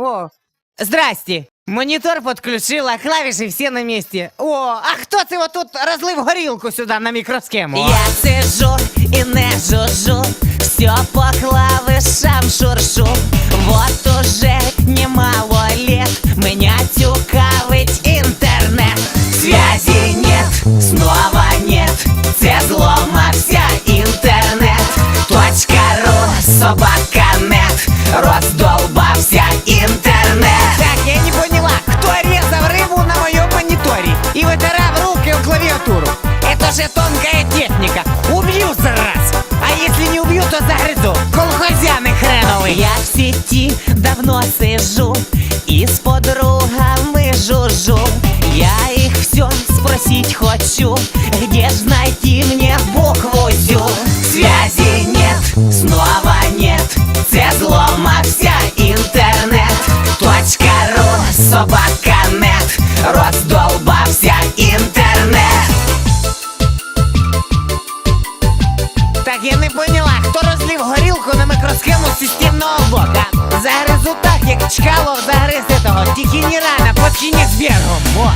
О, здрасте. Монітор підключила, клавіші всі на місці. О, а хто це отут розлив горілку сюди на мікросхему? Я сижу і не жужу, все по клавишам шуршу. Вот уже немало лет меня тюкавить интернет. Связи нет, снова нет, це зломався інтернет. Точка ру, собака Клавиатуру? Это же тонкая техника. Убью раз. А если не убью, то загрызу. Колхозяны хреновый. Я в сети давно сижу и с подругами жужжу. Я их все спросить хочу, где ж найти мне букву Зю? Связи нет, снова нет, це зломався інтернет. Точка ру, собака нет, роздолбався Так, я не поняла, хто розлив горілку на мікросхему системного блока. Загризу так, як чкало загриз этого, тільки не рано, під кінець бергом. О.